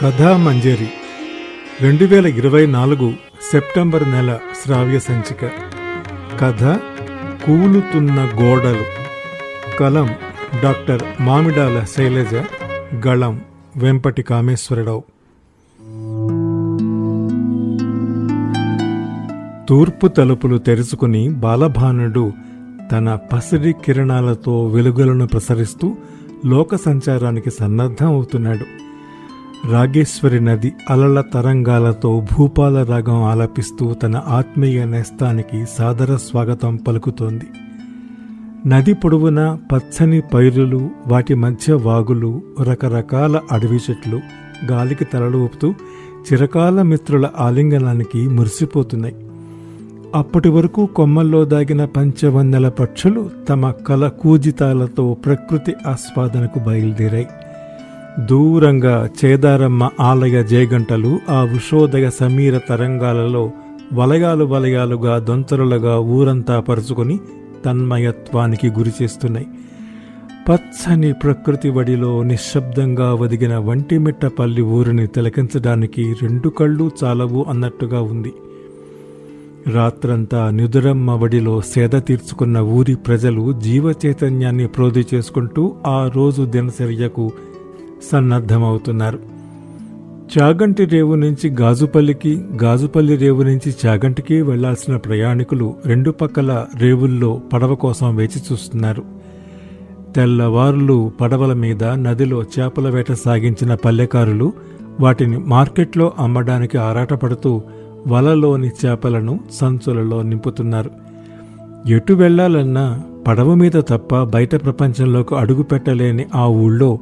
కథా మంజరి. రెండు వేల ఇరవై నాలుగు సెప్టెంబర్ నెల శ్రావ్య సంచిక. కథ కూలుతున్న గోడలు. కలం డాక్టర్ మామిడాల శైలజ గళం వెంపటి కామేశ్వరరావు. తూర్పు తలుపులు తెరుచుకుని బాలభానుడు తన పసిడి కిరణాలతో వెలుగులను ప్రసరిస్తూ లోక సంచారానికి సన్నద్ధం అవుతున్నాడు. రాగేశ్వరి నది అలల తరంగాలతో భూపాల రాగం ఆలపిస్తూ తన ఆత్మీయ నేస్తానికి సాదర స్వాగతం పలుకుతోంది. నది పొడవున పచ్చని పైరులు వాటి మధ్య వాగులు రకరకాల అడవి చెట్లు గాలికి తలలు ఊపుతూ చిరకాల మిత్రుల ఆలింగనానికి మురిసిపోతున్నాయి. అప్పటి వరకు కొమ్మల్లో దాగిన పంచవందల పక్షులు తమ కల కూజితాలతో ప్రకృతి ఆస్వాదనకు బయలుదేరాయి. దూరంగా చేదారమ్మ ఆలయ జయగంటలు ఆ ఉషోదయ సమీర తరంగాలలో వలయాలు వలయాలుగా దొంతరులుగా ఊరంతా పరుచుకొని తన్మయత్వానికి గురి చేస్తున్నాయి పచ్చని ప్రకృతి వడిలో నిశ్శబ్దంగా ఒదిగిన వంటిమిట్టపల్లి ఊరిని తిలకించడానికి రెండు కళ్ళు చాలవు అన్నట్టుగా ఉంది. రాత్రంతా నిదురమ్మ వడిలో సేద తీర్చుకున్న ఊరి ప్రజలు జీవ చైతన్యాన్ని ప్రోధి చేసుకుంటూ ఆ రోజు దినచర్యకు సన్నద్ధమవుతున్నారు. చాగంటి రేవు నుంచి గాజుపల్లికి గాజుపల్లి రేవు నుంచి చాగంటికి వెళ్ళాల్సిన ప్రయాణికులు రెండు పక్కల రేవుల్లో పడవ కోసం వేచి చూస్తున్నారు. తెల్లవారులు పడవల మీద నదిలో చేపల వేట సాగించిన పల్లెకారులు వాటిని మార్కెట్లో అమ్మడానికి ఆరాటపడుతూ వలలోని చేపలను సంచులలో నింపుతున్నారు. ఎటు వెళ్ళాలన్నా పడవ మీద తప్ప బయట ప్రపంచంలోకి అడుగు పెట్టలేని ఆ ఊళ్ళో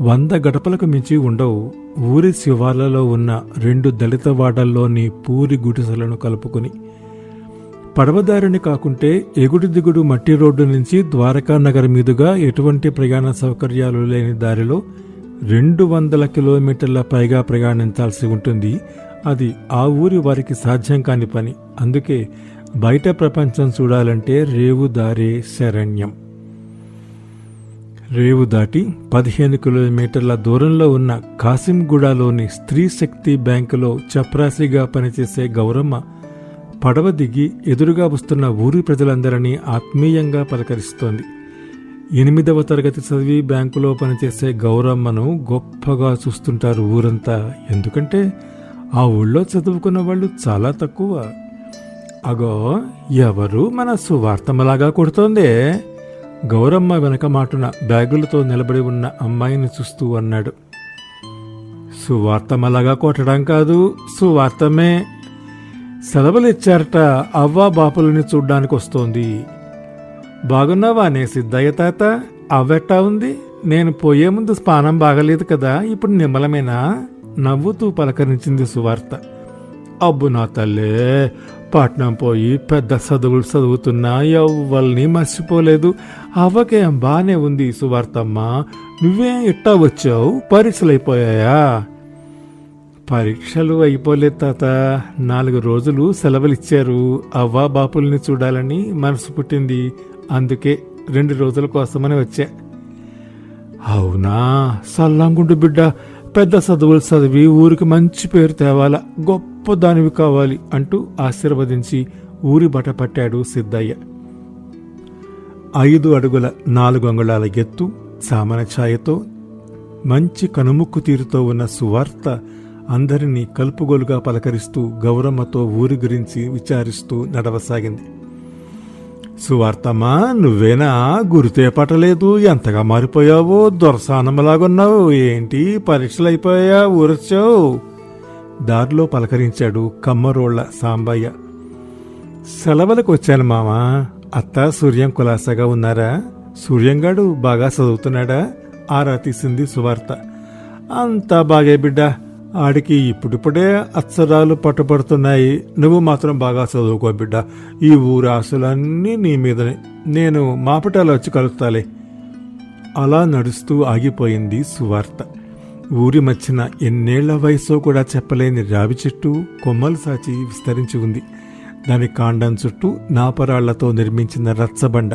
వంద గడపలకు మించి ఉండవు. ఊరి శివార్లలో ఉన్న రెండు దళిత వాడల్లోని పూరి గుడిసెలను కలుపుకుని. పడవదారిని కాకుంటే ఎగుడు దిగుడు మట్టి రోడ్డు నుంచి ద్వారకా నగర్ మీదుగా ఎటువంటి ప్రయాణ సౌకర్యాలు లేని దారిలో రెండు వందల కిలోమీటర్ల పైగా ప్రయాణించాల్సి ఉంటుంది. అది ఆ ఊరి వారికి సాధ్యం కాని పని. అందుకే బయట ప్రపంచం చూడాలంటే రేవు దారే శరణ్యం. రేవు దాటి పదిహేను కిలోమీటర్ల దూరంలో ఉన్న కాసింగూడలోని స్త్రీ శక్తి బ్యాంకులో చపరాసిగా పనిచేసే గౌరమ్మ పడవ దిగి ఎదురుగా వస్తున్న ఊరి ప్రజలందరినీ ఆత్మీయంగా పలకరిస్తోంది. ఎనిమిదవ తరగతి చదివి బ్యాంకులో పనిచేసే గౌరమ్మను గొప్పగా చూస్తుంటారు ఊరంతా. ఎందుకంటే ఆ ఊళ్ళో చదువుకున్న వాళ్ళు చాలా తక్కువ. అగో ఎవరు మన సువార్తమలాగా కొడుతోందే? గౌరమ్మ వెనక మాటున బ్యాగులతో నిలబడి ఉన్న అమ్మాయిని చూస్తూ అన్నాడు. సువార్తమలాగా కొట్టడం కాదు సువార్తమే. సెలవులిచ్చారట అవ్వా బాపులని చూడ్డానికి వస్తోంది బాగున్నావా నే సిద్ధయ్య తాత? అవ్వెట్టా ఉంది? నేను పోయే ముందు స్పానం బాగలేదు కదా ఇప్పుడు నిమ్మలమేనా? నవ్వుతూ పలకరించింది సువార్త. అబ్బు నా తల్లే పట్నం పోయి పెద్ద చదువులు చదువుతున్నా ఎవ్వల్ని మర్చిపోలేదు. అవ్వకేం బానే ఉంది సువార్తమ్మ. నువ్వేం ఇట్టా వచ్చావు? పరీక్షలు అయిపోయాయా పరీక్షలు అయిపోలేదు తాత. నాలుగు రోజులు సెలవులు ఇచ్చారు అవ్వా బాపుల్ని చూడాలని మనసు పుట్టింది. అందుకే రెండు రోజుల కోసమని వచ్చా. అవునా? సల్లంగుండు బిడ్డ. పెద్ద చదువులు చదివి ఊరికి మంచి పేరు తేవాల గొప్ప దానివి కావాలి అంటూ ఆశీర్వదించి ఊరి బట పట్టాడు సిద్ధయ్య. ఐదు అడుగుల నాలుగు అంగుళాల ఎత్తు సామన ఛాయతో మంచి కనుముక్కు తీరుతో ఉన్న సువార్త అందరినీ కలుపుగోలుగా పలకరిస్తూ గౌరమ్మతో ఊరి గురించి విచారిస్తూ నడవసాగింది. సువార్తమ్మా నువ్వేనా? గురితే పట్టలేదు ఎంతగా మారిపోయావో? దొరసానమ్మలాగున్నావు ఏంటి? పరీక్షలు అయిపోయా ఊరొచ్చావు. దారిలో పలకరించాడు కమ్మరోళ్ళ సాంబయ్య. సెలవులకు వచ్చాను మామ. అత్త సూర్యం కులాసగా ఉన్నారా? సూర్యంగాడు బాగా చదువుతున్నాడా? ఆరా తీసింది సువార్త. అంతా బాగే బిడ్డ. ఆడికి ఇప్పుడిప్పుడే అక్షరాలు పట్టుబడుతున్నాయి. నువ్వు మాత్రం బాగా చదువుకో బిడ్డ. ఈ ఊరు ఆశలన్నీ నీ మీదనే. నేను మాపటాలు వచ్చి కలుస్తాలే. అలా నడుస్తూ ఆగిపోయింది సువార్త. ఊరి మధ్యన ఎన్నేళ్ళ వయసో కూడా చెప్పలేని రావి చెట్టు కొమ్మలు సాచి విస్తరించి ఉంది. దాని కాండం చుట్టూ నాపరాళ్ళతో నిర్మించిన రచ్చబండ.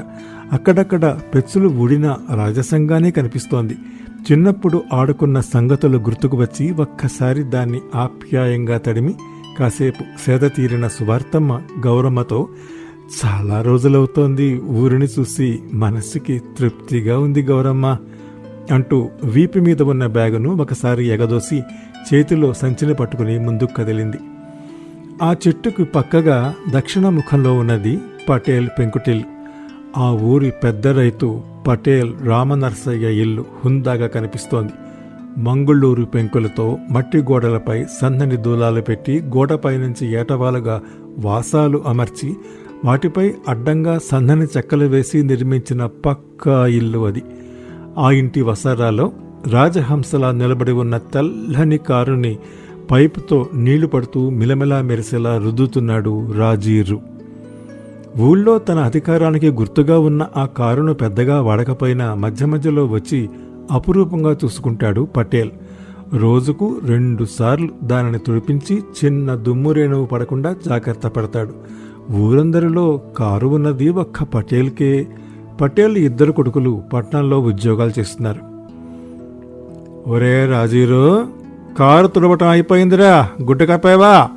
అక్కడక్కడ పెచ్చులు ఊడిన రాజసంగానే కనిపిస్తోంది. చిన్నప్పుడు ఆడుకున్న సంగతులు గుర్తుకు వచ్చి ఒక్కసారి దాన్ని ఆప్యాయంగా తడిమి కాసేపు సేద తీరిన సువార్తమ్మ గౌరమ్మతో చాలా రోజులవుతోంది. ఊరిని చూసి మనస్సుకి తృప్తిగా ఉంది గౌరమ్మ అంటూ వీపు మీద ఉన్న బ్యాగును ఒకసారి ఎగదోసి చేతిలో సంచిని పట్టుకుని ముందుకు కదిలింది. ఆ చెట్టుకు పక్కగా దక్షిణ ముఖంలో ఉన్నది పటేల్ పెంకుటిల్. ఆ ఊరి పెద్ద రైతు పటేల్ రామనర్సయ్య ఇల్లు హుందాగా కనిపిస్తోంది. మంగళూరు పెంకులతో మట్టి గోడలపై సన్నని దూలాలు పెట్టి గోడపై నుంచి ఏటవాలుగా వాసాలు అమర్చి వాటిపై అడ్డంగా సన్నని చెక్కలు వేసి నిర్మించిన పక్కా ఇల్లు అది. ఆ ఇంటి వసారాలో రాజహంసలా నిలబడి ఉన్న తెల్లని కారుని పైపుతో నీళ్ళు పడుతూ మిలమిలా మెరిసేలా రుద్దుతున్నాడు రాజీరు. ఊళ్ళో తన అధికారానికి గుర్తుగా ఉన్న ఆ కారును పెద్దగా వాడకపోయినా మధ్య మధ్యలో వచ్చి అపురూపంగా చూసుకుంటాడు పటేల్. రోజుకు రెండు సార్లు దానిని తుడిపించి చిన్న దుమ్ము రేణువు పడకుండా జాగ్రత్త పడతాడు. ఊరందరిలో కారు ఉన్నది ఒక్క పటేల్కే. పటేల్ ఇద్దరు కొడుకులు పట్టణంలో ఉద్యోగాలు చేస్తున్నారు. ఒరే రాజీరో కారు తుడవటం అయిపోయిందిరా గుడ్డ కప్పావా?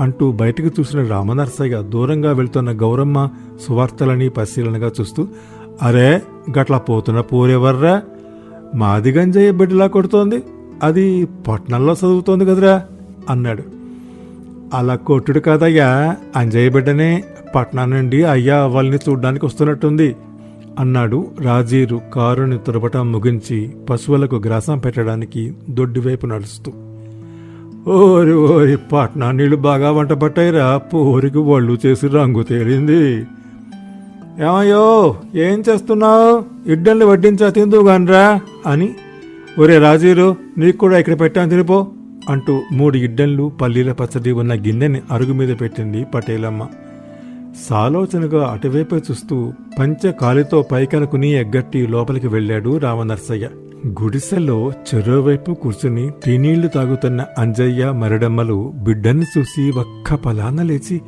అంటూ బయటకు చూసిన రామనర్సయ్య దూరంగా వెళ్తున్న గౌరమ్మ సువార్తలని పరిశీలనగా చూస్తూ అరే గట్లా పోతున్న పూరెవర్రా? మాది గంజయ్య బిడ్డలా కొడుతోంది. అది పట్నంలో చదువుతోంది కదరా? అన్నాడు. అలా కొట్టుడు కాదయ్యా. అంజయ్య బిడ్డనే పట్నం నుండి అయ్యా వాళ్ళని చూడ్డానికి వస్తున్నట్టుంది అన్నాడు రాజీరు కారుని తురపటం ముగించి పశువులకు గ్రాసం పెట్టడానికి దొడ్డివైపు నడుస్తూ. ఓరి ఓరి పట్నా నీళ్ళు బాగా వంట పట్టాయిరా. పోరికి ఒళ్ళు చేసి రంగు తేలింది. ఏమయ్యో ఏం చేస్తున్నావు? ఇడ్డల్ని వడ్డించా తిందుగాన్రా అని. ఒరే రాజీరు నీకు కూడా ఇక్కడ పెట్టాను తినిపో అంటూ మూడు ఇడ్డన్లు పల్లీల పచ్చడి ఉన్న గిన్నెని అరుగు మీద పెట్టింది పటేలమ్మ. సాలోచనగా అటువైపే చూస్తూ పంచ కాలితో పైకనుకుని ఎగ్గట్టి లోపలికి వెళ్ళాడు రామనర్సయ్య. గుడిసెలో చెరోవైపు కూర్చుని టీనీళ్ళు తాగుతున్న అంజయ్య మరడమ్మలు బిడ్డని చూసి ఒక్క పలాన లేచి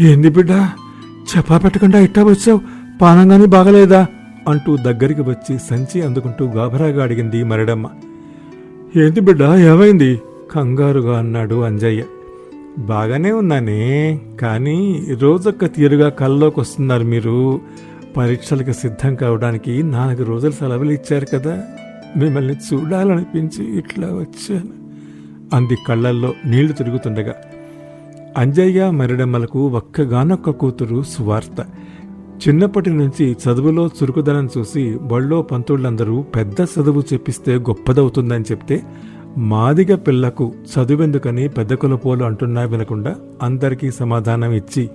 ఏంది బిడ్డ? చెప్పా పెట్టకుండా ఇట్టా వచ్చావు? పానంగాని బాగలేదా? అంటూ దగ్గరికి వచ్చి సంచి అందుకుంటూ గాభరాగా అడిగింది మరడమ్మ. ఏంది బిడ్డ? ఏమైంది? కంగారుగా అన్నాడు అంజయ్య. బాగానే ఉన్నానే కానీ రోజొక్క తీరుగా కల్లోకి వస్తున్నారు మీరు. పరీక్షలకు సిద్ధం కావడానికి నాలుగు రోజులు సెలవులు ఇచ్చారు కదా. మిమ్మల్ని చూడాలనిపించి ఇట్లా వచ్చాను. అంది కళ్ళల్లో నీళ్ళు తిరుగుతుండగా. అంజయ్య మరిడమ్మలకు ఒక్కగానొక్క కూతురు సువార్త. చిన్నప్పటి నుంచి చదువులో చురుకుదనం చూసి బళ్ళో పంతుళ్ళందరూ పెద్ద చదువు చెప్పిస్తే గొప్పదవుతుందని చెప్తే మాదిగ పిల్లకు చదువెందుకని పెద్ద కులపోలు అంటున్నా వినకుండా అందరికీ సమాధానం ఇచ్చి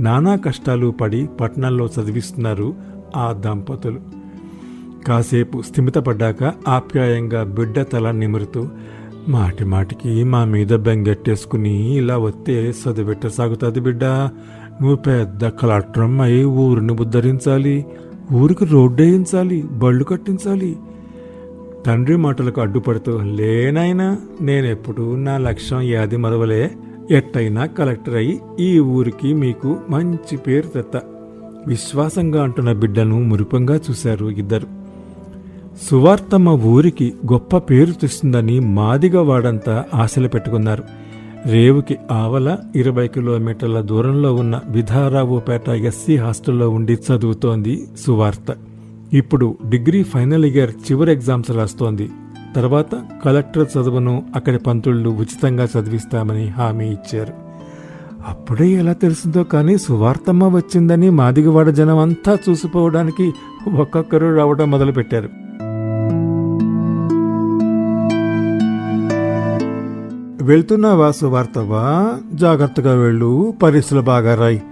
నానా కష్టాలు పడి పట్టణంలో చదివిస్తున్నారు ఆ దంపతులు. కాసేపు స్థిమితపడ్డాక ఆప్యాయంగా బిడ్డ తల నిమురుతూ మాటి మాటికి మా మీద బెంగెట్టేసుకుని ఇలా వస్తే చదివెట్ట సాగుతుంది బిడ్డ. నువ్వు పెద్ద కలట్రం అయి ఊరిని ఉద్ధరించాలి. ఊరికి రోడ్డు వేయించాలి బళ్ళు కట్టించాలి. తండ్రి మాటలకు అడ్డుపడుతూ లేనైనా నేనెప్పుడు నా లక్ష్యం యాది మరవలే. ఎట్టయినా కలెక్టర్ అయి ఈ ఊరికి మీకు మంచి పేరు తెత్త. విశ్వాసంగా అంటున్న బిడ్డను మురిపంగా చూశారు ఇద్దరు. సువార్తమ్మ ఊరికి గొప్ప పేరు తెస్తుందని మాదిగవాడంతా ఆశలు పెట్టుకున్నారు. రేవుకి ఆవల ఇరవై కిలోమీటర్ల దూరంలో ఉన్న విధారావుపేట ఎస్సీ హాస్టల్లో ఉండి చదువుతోంది సువార్త. ఇప్పుడు డిగ్రీ ఫైనల్ ఇయర్ చివరి ఎగ్జామ్స్ రాస్తోంది. తర్వాత కలెక్టర్ చదువును అక్కడి పంతుళ్ళు ఉచితంగా చదివిస్తామని హామీ ఇచ్చారు. అప్పుడే ఎలా తెలిసిందో కానీ సువార్తమ్మ వచ్చిందని మాదిగవాడ జనం అంతా చూసిపోవడానికి ఒక్కొక్కరు రావడం మొదలుపెట్టారు. వెళ్తున్నావా సువార్తవా? జాగ్రత్తగా వెళ్ళు పరీక్షలు బాగా రాయి.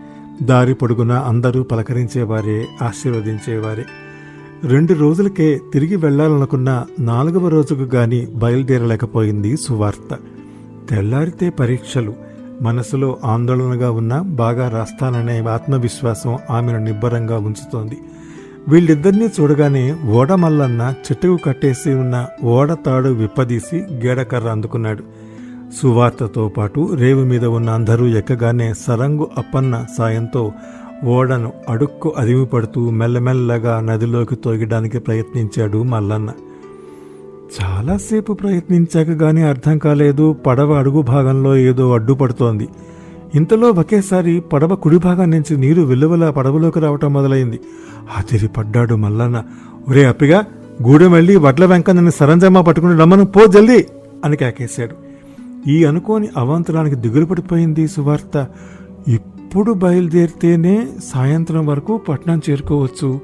దారి పొడుగున అందరూ పలకరించేవారే ఆశీర్వదించేవారే. రెండు రోజులకే తిరిగి వెళ్ళాలనుకున్న నాలుగవ రోజుకు గాని బయలుదేరలేకపోయింది సువార్త. తెల్లారితే పరీక్షలు. మనసులో ఆందోళనగా ఉన్న బాగా రాస్తాననే ఆత్మవిశ్వాసం ఆమెను నిబ్బరంగా ఉంచుతోంది. వీళ్ళిద్దరినీ చూడగానే ఓడ మల్లన్న చెట్టుకు కట్టేసి ఉన్న ఓడ తాడు విప్పదీసి గేడకర్ర అందుకున్నాడు. సువార్తతో పాటు రేవు మీద ఉన్న అందరూ ఎక్కగానే సరంగు అప్పన్న సాయంతో ఓడను అడుక్కు అదిమి పడుతూ మెల్లమెల్లగా నదిలోకి తోగడానికి ప్రయత్నించాడు మల్లన్న. చాలాసేపు ప్రయత్నించాక గానీ అర్థం కాలేదు పడవ అడుగు భాగంలో ఏదో అడ్డుపడుతోంది. ఇంతలో ఒకేసారి పడవ కుడి భాగం నుంచి నీరు వెలువల పడవలోకి రావటం మొదలైంది. ఆతిరి పడ్డాడు మల్లన్న. ఒరే అప్పిగా గూడెం వెళ్ళి వడ్ల వెంకన్నని సరంజామా పట్టుకుని రమ్మను పో జల్దీ అని కేకేశాడు. ఈ అనుకోని అవాంతరానికి దిగులు పడిపోయింది సువార్త. ఇప్పుడు బయలుదేరితేనే సాయంత్రం వరకు పట్నం చేరుకోవచ్చు.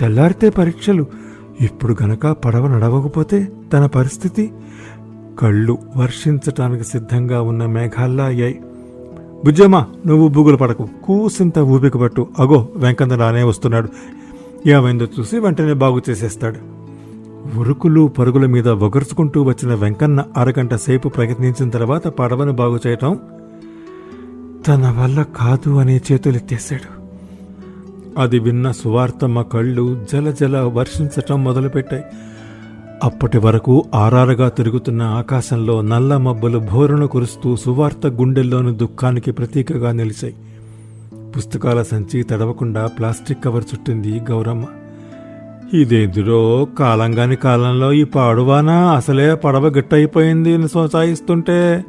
తెల్లారితే పరీక్షలు. ఇప్పుడు గనక పడవ నడవకపోతే తన పరిస్థితి? కళ్ళు వర్షించటానికి సిద్ధంగా ఉన్న మేఘాల్లా అయ్యాయి. బుజ్జమ్మా నువ్వు బూగులు పడకు. కూసింత ఊపిక పట్టు. అగో వెంకంద రానే వస్తున్నాడు. ఏమైందో చూసి వెంటనే బాగు చేసేస్తాడు. ఉరుకులు పరుగుల మీద ఒగర్చుకుంటూ వచ్చిన వెంకన్న అరగంట సేపు ప్రయత్నించిన తర్వాత పడవను బాగు చేయటం తన వల్ల కాదు అనే చేతులెత్తేశాడు. అది విన్న సువార్తమ్మ కళ్ళు జలజల వర్షించటం మొదలుపెట్టాయి. అప్పటి వరకు ఆరారగా తిరుగుతున్న ఆకాశంలో నల్ల మబ్బులు భోరును కురుస్తూ సువార్త గుండెల్లోని దుఃఖానికి ప్రతీకగా నిలిచాయి. పుస్తకాల సంచి తడవకుండా ప్లాస్టిక్ కవర్ చుట్టింది గౌరమ్మ. ఇదేందురో కాలంగాని కాలంలో ఈ పాడువాన అసలే పడవ గిట్టయిపోయింది అని సోసాయిస్తుంటే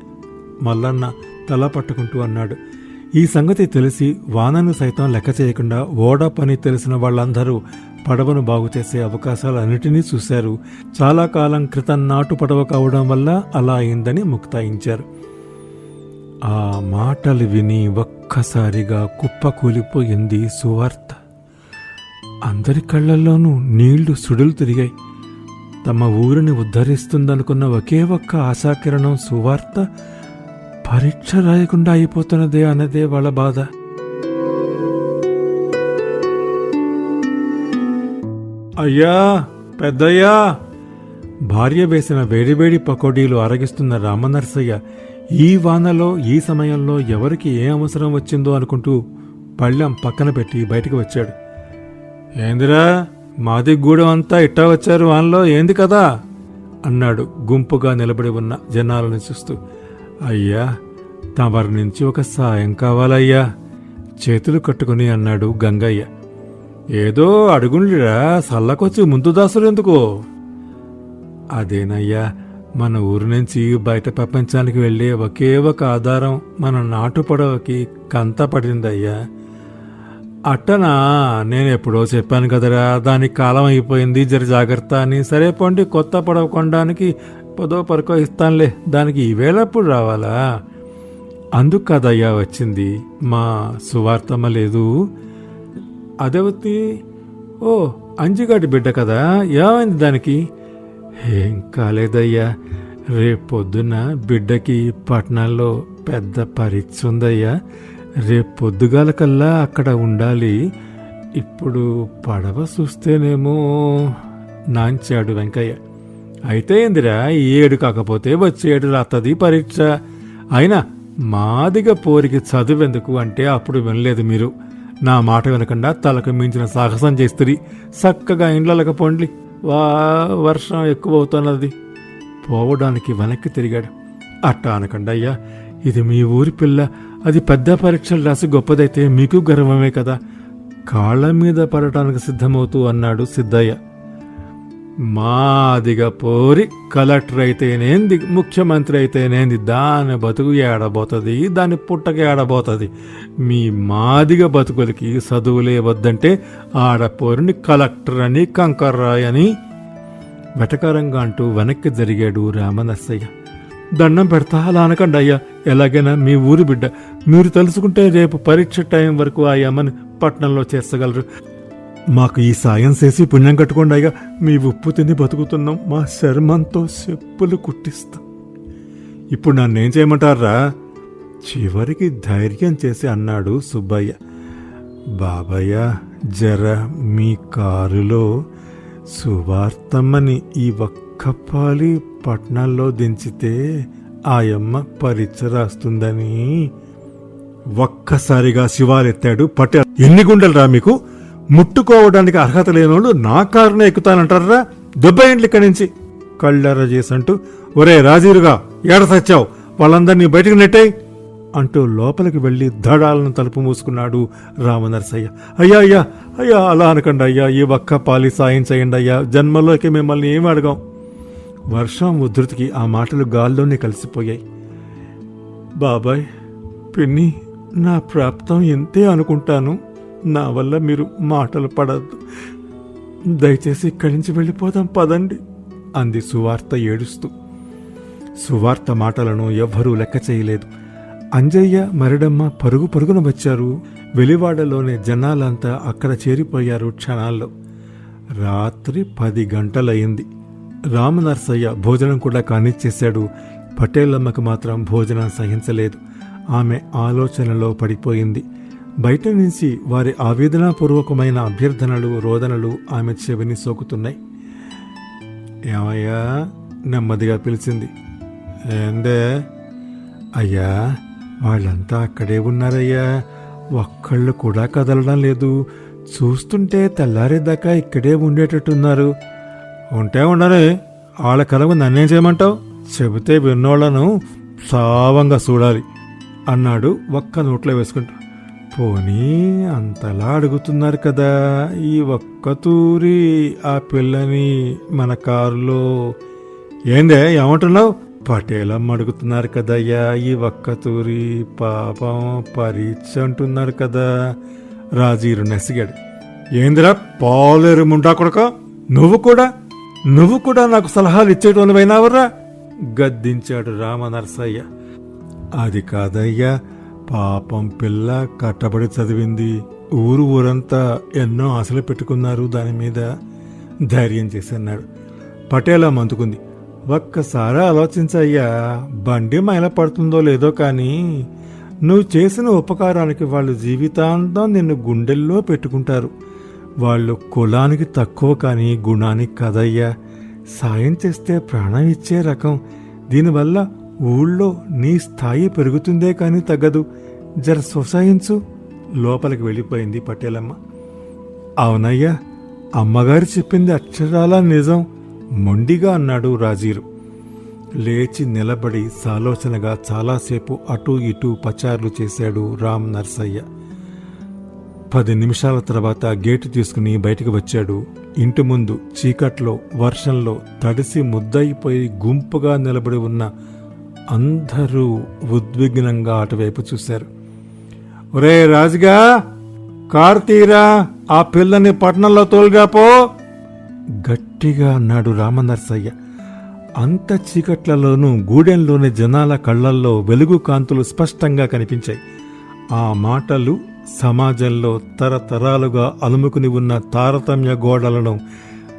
మల్లన్న తల పట్టుకుంటూ అన్నాడు. ఈ సంగతి తెలిసి వానను సైతం లెక్క చేయకుండా ఓడ పని తెలిసిన వాళ్ళందరూ పడవను బాగు చేసే అవకాశాలన్నిటినీ చూశారు. చాలా కాలం క్రితం నాటు పడవ కావడం వల్ల అలా అయిందని ముక్తాయించారు. ఆ మాటలు విని ఒక్కసారిగా కుప్ప కూలిపోయింది సువార్త. అందరి కళ్ళల్లోనూ నీళ్ళు సుడులు తిరిగాయి. తమ ఊరిని ఉద్ధరిస్తుందనుకున్న ఒకే ఒక్క ఆశాకిరణం సువార్త పరీక్ష రాయకుండా అయిపోతున్నదే అన్నదే వాళ్ళ బాధ. అయ్యా పెద్దయ్యా! భార్య వేసిన వేడివేడి పకోడీలు అరగిస్తున్న రామనర్సయ్య ఈ వానలో ఈ సమయంలో ఎవరికి ఏ అవసరం వచ్చిందో అనుకుంటూ పళ్ళెం పక్కన పెట్టి బయటకు వచ్చాడు. ఏందిరా? మాది గూడెం అంతా ఇట్టా వచ్చారు వానలో ఏంది కదా? అన్నాడు గుంపుగా నిలబడి ఉన్న జనాలను చూస్తూ. అయ్యా తమరి నుంచి ఒక సాయం కావాలయ్యా చేతులు కట్టుకుని అన్నాడు గంగయ్య. ఏదో అడుగుండిరా సల్లకొచ్చి ముందు దాసులు ఎందుకో? అదేనయ్యా మన ఊరు నుంచి బయట ప్రపంచానికి వెళ్ళే ఒకే ఒక ఆధారం మన నాటు పడవకి కంత పడిందయ్యా. అట్టనా? నేను ఎప్పుడో చెప్పాను కదరా దానికి కాలం అయిపోయింది జర జాగ్రత్త అని. సరే పండి కొత్త పడవ కొనడానికి పదో పరకో ఇస్తానులే దానికి ఈవేళప్పుడు రావాలా? అందుకు కదయ్యా వచ్చింది. మా సువార్తమ్మ లేదు. అదేవతి? ఓ అంజిగాటి బిడ్డ కదా ఏమైంది దానికి? ఏం కాలేదయ్యా రేపు పొద్దున్న బిడ్డకి పట్నాల్లో పెద్ద పరీక్ష ఉందయ్యా. రేపు పొద్దుగాల కల్లా అక్కడ ఉండాలి. ఇప్పుడు పడవ చూస్తేనేమో నాంచాడు వెంకయ్య. అయితే ఏందిరా ఈ ఏడు కాకపోతే వచ్చేడు రాత్తది పరీక్ష. అయినా మాదిగ పోరికి చదువెందుకు అంటే అప్పుడు వినలేదు మీరు. నా మాట వినకుండా తలకు మించిన సాహసం చేస్తుంది చక్కగా ఇండ్లలకు పొండ్లి. వా వర్షం ఎక్కువ అవుతున్నది పోవడానికి వెనక్కి తిరిగాడు. అట్టా అనకండి అయ్యా ఇది మీ ఊరి పిల్ల. అది పెద్ద పరీక్షలు రాసి గొప్పదైతే మీకు గర్వమే కదా. కాళ్ళ మీద పడటానికి సిద్ధమవుతూ అన్నాడు సిద్ధయ్య. మాదిగా పోరి కలెక్టర్ అయితేనేంది ముఖ్యమంత్రి అయితేనేంది దాని బతుకు ఏడబోతుంది దాని పుట్టకి ఏడబోతుంది. మీ మాదిగ బతుకులకి చదువులే వద్దంటే ఆడపోరిని కలెక్టర్ అని కంకర్రాయని వెటకారంగా అంటూ వెనక్కి జరిగాడు రామనస్సయ్య దండం పెడతా? అలా అనకండి అయ్యా. ఎలాగైనా మీ ఊరి బిడ్డ. మీరు తెలుసుకుంటే రేపు పరీక్ష టైం వరకు ఆ అమ్మని పట్టణంలో చేర్చగలరు. మాకు ఈ సాయం చేసి పుణ్యం కట్టుకోండి అయ్యా. మీ ఉప్పు తిని బతుకుతున్నాం. మా శర్మంతో చెప్పులు కుట్టిస్తాం. ఇప్పుడు నన్నేం చేయమంటారా? చివరికి ధైర్యం చేసి అన్నాడు సుబ్బయ్య. బాబయ్య జర మీ కారులో సువార్తమ్మని ఈ ఒక్కపాలి పట్నాల్లో దించితే ఆయమ్మ పరీక్ష రాస్తుందని. ఒక్కసారిగా శివాలెత్తాడు పట్ట ఎన్ని గుండెలు రా మీకు? ముట్టుకోవడానికి అర్హత లేనోళ్ళు నా కారునే ఎక్కుతానంటారా? దెబ్బ ఇక్కడి నుంచి? కళ్ళెర్ర చేసంటూ ఒరే రాజీరుగా ఏడ సచ్చావు? వాళ్ళందరినీ బయటకు నెట్టాయి. అంటూ లోపలికి వెళ్ళి దడాలను తలుపు మూసుకున్నాడు రామనరసయ్య. అయ్యా అయ్యా అయ్యా అలా అనకండి అయ్యా ఈ ఒక్క పాలి సాయం చేయండి అయ్యా జన్మలోకి మిమ్మల్ని ఏం అడగాం. వర్షం ఉధృతికి ఆ మాటలు గాల్లోనే కలిసిపోయాయి. బాబాయ్ పిన్ని నా ప్రాప్తం ఎంతే అనుకుంటాను. నా వల్ల మీరు మాటలు పడద్దు. దయచేసి ఇక్కడి నుంచి వెళ్ళిపోదాం పదండి అంది సువార్త ఏడుస్తూ. సువార్త మాటలను ఎవ్వరూ లెక్క చేయలేదు. అంజయ్య మరిడమ్మ పరుగు పరుగున వచ్చారు. వెలివాడలోని జనాలంతా అక్కడ చేరిపోయారు క్షణాల్లో. రాత్రి పది గంటలయ్యింది. రామనర్సయ్య భోజనం కూడా కానిచ్చేశాడు. పటేలమ్మకు మాత్రం భోజనం సహించలేదు. ఆమె ఆలోచనలో పడిపోయింది. బయట నుంచి వారి ఆవేదనాపూర్వకమైన అభ్యర్థనలు రోదనలు ఆమె చెవిని సోకుతున్నాయి. ఏమయ్యా? నెమ్మదిగా పిలిచింది. ఏందే? అయ్యా వాళ్ళంతా అక్కడే ఉన్నారయ్యా. ఒక్కళ్ళు కూడా కదలడం లేదు. చూస్తుంటే తెల్లారేదాకా ఇక్కడే ఉండేటట్టున్నారు. ఉంటే ఉండరే వాళ్ళ కలవు నన్నేం చేయమంటావు? చెబితే విన్నోళ్ళను సావంగా చూడాలి అన్నాడు ఒక్క నోట్లో వేసుకుంటూ. పోనీ అంతలా అడుగుతున్నారు కదా ఈ ఒక్క తూరి ఆ పిల్లని మన కారులో. ఏందే ఏమంటున్నావు? పటేలమ్మ అడుగుతున్నారు కదయ్యా ఈ ఒక్క తూరి పాపం పరీక్ష అంటున్నారు కదా. రాజీరు నసిగాడు ఏందిరా పాలేరు ముంటా కొడక? నువ్వు కూడా నువ్వు కూడా నాకు సలహాలు ఇచ్చేటోనివైనావరా గద్దించాడు రామనరసయ్య. అది కాదయ్యా పాపం పిల్ల కట్టబడి చదివింది. ఊరు ఊరంతా ఎన్నో ఆశలు పెట్టుకున్నారు దాని మీద ధైర్యం చేసన్నాడు పటేలా మందుకుంది ఒక్కసారి ఆలోచించయ్యా బండి మైల పడుతుందో లేదో కానీ నువ్వు చేసిన ఉపకారానికి వాళ్ళు జీవితాంతం నిన్ను గుండెల్లో పెట్టుకుంటారు. వాళ్ళు కులానికి తక్కువ కానీ గుణానికి కదయ్యా. సాయం చేస్తే ప్రాణం ఇచ్చే రకం. దీనివల్ల ఊళ్ళో నీ స్థాయి పెరుగుతుందే కానీ తగ్గదు. జర సొసాయించు. లోపలికి వెళ్ళిపోయింది పటేలమ్మ. అవునయ్యా అమ్మగారు చెప్పింది అక్షరాల నిజం. మొండిగా అన్నాడు రాజీరు లేచి నిలబడి సాలోచనగా చాలాసేపు అటూ ఇటూ పచారులు చేశాడు రామ్ నర్సయ్య. పది నిమిషాల తర్వాత గేటు తీసుకుని బయటకు వచ్చాడు. ఇంటి ముందు చీకట్లో వర్షంలో తడిసి ముద్దయిపోయి గుంపుగా నిలబడి ఉన్న అందరూ ఉద్విగ్నంగా అటువైపు చూశారు. ఒరే రాజుగా కారు తీరా ఆ పిల్లని పట్టణంలో తోలుగాపో గట్టి గట్టిగా అన్నాడు రామనర్సయ్య. అంత చీకట్లలోనూ గూడెంలోని జనాల కళ్ళల్లో వెలుగు కాంతులు స్పష్టంగా కనిపించాయి. ఆ మాటలు సమాజంలో తరతరాలుగా అలుముకుని ఉన్న తారతమ్య గోడలను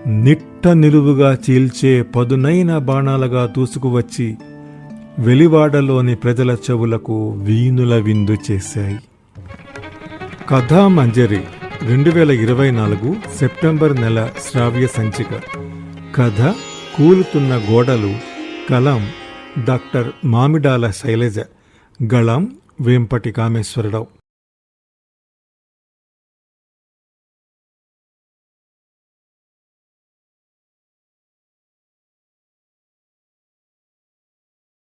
నిట్ట నిలువుగా చీల్చే పదునైన బాణాలుగా దూసుకువచ్చి వెలివాడలోని ప్రజల చెవులకు వీణుల విందు చేశాయి. కథా మంజరి రెండు వేల ఇరవై నాలుగు సెప్టెంబర్ నెల శ్రావ్య సంచిక. కథ కూలుతున్న గోడలు కలం డాక్టర్ మామిడాల శైలజ గళం వేంపటి కామేశ్వరరావు.